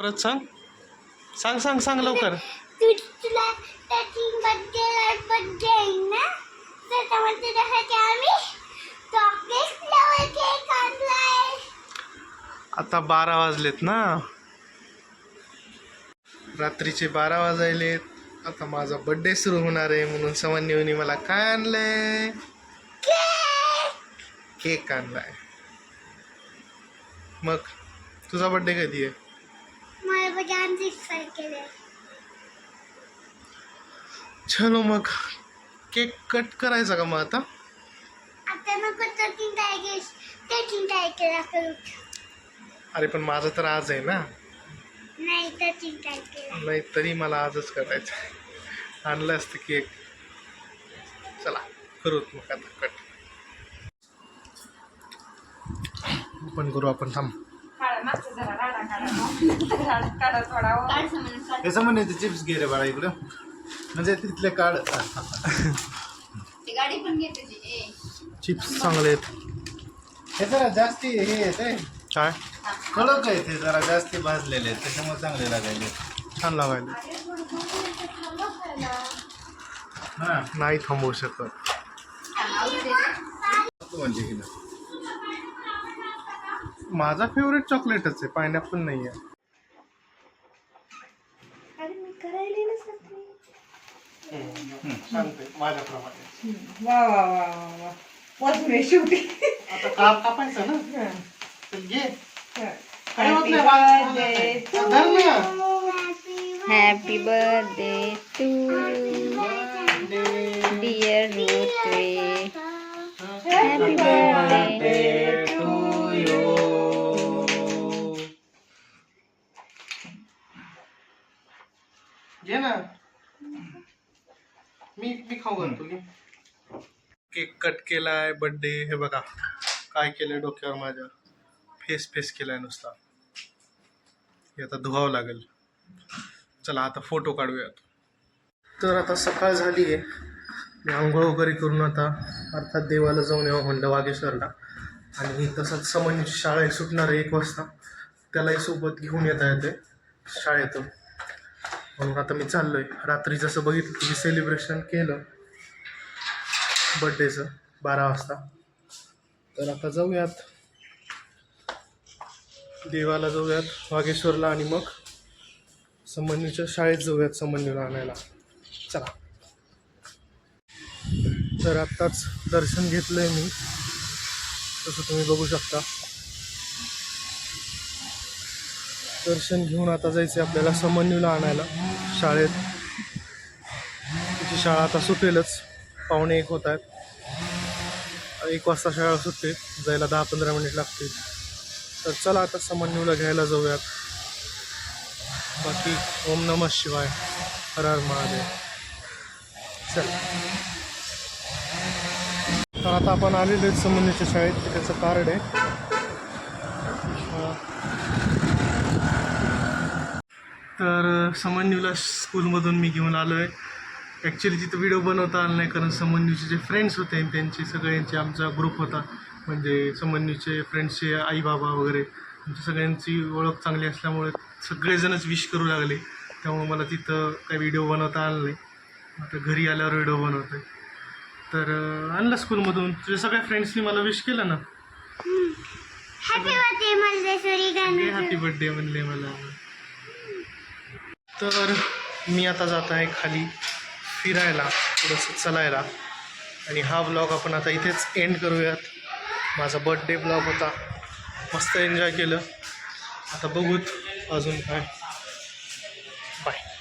परत सांग. सांग सांग सांग लवकर. तुला आता बारा वाजलेत ना. रात्रीचे बारा वाजायलेत. आता माझा बड्डे सुरू होणार आहे म्हणून समन्युनी मला काय आणलंय? केक केक आणलाय. मग तुझा बड्डे कधी आहे? केले चलो मग केक कट करायचा का मग आता? करू. अरे पण माझं तर आज आहे ना. नाही नाही तरी मला आजच करायचं. आणलं असतं केक. चला करू मग आता कट. पण करू आपण थांब. कसं म्हणायचं चिप्स घे रे बाळा इकडं. म्हणजे तिथले काढ. गाडी पण चिप्स चांगले आहेत. हे जरा जास्ती हे आहे ते काय? कडक आहे ते जरा जास्ती भाजलेले आहेत त्याच्यामुळे चांगले लागायले. छान लागायला. हा. नाही थांबवू शकत. म्हणजे की ना? माझा फेवरेट चॉकलेटच आहे पायनॅपल नाही आहे अरे मी करायला नसत सांगते माझ्याप्रमाणे. वा वा वा वा वा. पोचले शेवटी. आता काप कापायचं ना? तर घे. काय होत हॅपी बर्थडे धर ना. Happy birthday to you, dear Rotary. Happy birthday. घे ना मी मी खाऊ घालतो घे केक कट केलाय बर्थडे हे बघा. काय केलंय डोक्यावर माझ्या? फेस फेस केलाय नुसता. हे आता धुवावं लागेल. चला आता फोटो काढूयात. तर आता सकाळ झाली आहे. मी आंघोळ वगैरे करून आता अर्थात देवाला जाऊन यावं म्हणलं वागेश्वरला. आणि तसंच समन्यूची शाळा सुटणार आहे एक वाजता. त्यालाही सोबत घेऊन येता येते शाळेतून. म्हणून आता मी चाललोय. रात्री जसं बघितलं तुम्ही सेलिब्रेशन केलं. बड्डेचं बारा वाजता. तर आता जाऊयात. देवाला जाऊयात वागेश्वरला आणि मग समन्यूच्या शाळेत जाऊयात समन्यूला आणायला. चला. तर आत्ताच दर्शन घेतलंय मी. तसं तुम्ही बघू शकता. दर्शन घेऊन आता जायचं आपल्याला समन्यूला आणायला शाळेत. तिची शाळा आता सुटेलच. पावणे एक होत आहेत. एक वाजता शाळा सुटते. जायला दहा पंधरा मिनिट लागतील. तर चला आता समन्यूला घ्यायला जाऊयात. बाकी ओम नमः शिवाय. हर हर महादेव. चल. तर आता आपण आलेलो आहेत समन्यूच्या शाळेत. त्याचं कार्ड आहे. तर समन्यूला स्कूलमधून मी घेऊन आलो आहे ॲक्च्युली तिथं व्हिडिओ बनवता आला नाही कारण समन्यूचे जे फ्रेंड्स होते त्यांचे सगळ्यांचे आमचा ग्रुप होता. म्हणजे समन्यूचे फ्रेंड्सचे आई बाबा वगैरे आमच्या सगळ्यांची ओळख चांगली असल्यामुळे सगळेजणच विश करू लागले. त्यामुळे मला तिथं काही व्हिडिओ बनवता आला नाही. आता घरी आल्यावर व्हिडिओ बनवतो आहे तर आणलं स्कूलमधून. तुझ्या सगळ्या फ्रेंड्सनी मला विश केलं ना? हॅपी बर्थडे म्हणले मला. तर मी आता जात आहे खाली फिरायला थोडंसं चलायला. आणि हा ब्लॉग आपण आता इथेच एंड करूयात. माझा बर्थडे ब्लॉग होता. मस्त एन्जॉय केलं. आता बघूत अजून काय. बाय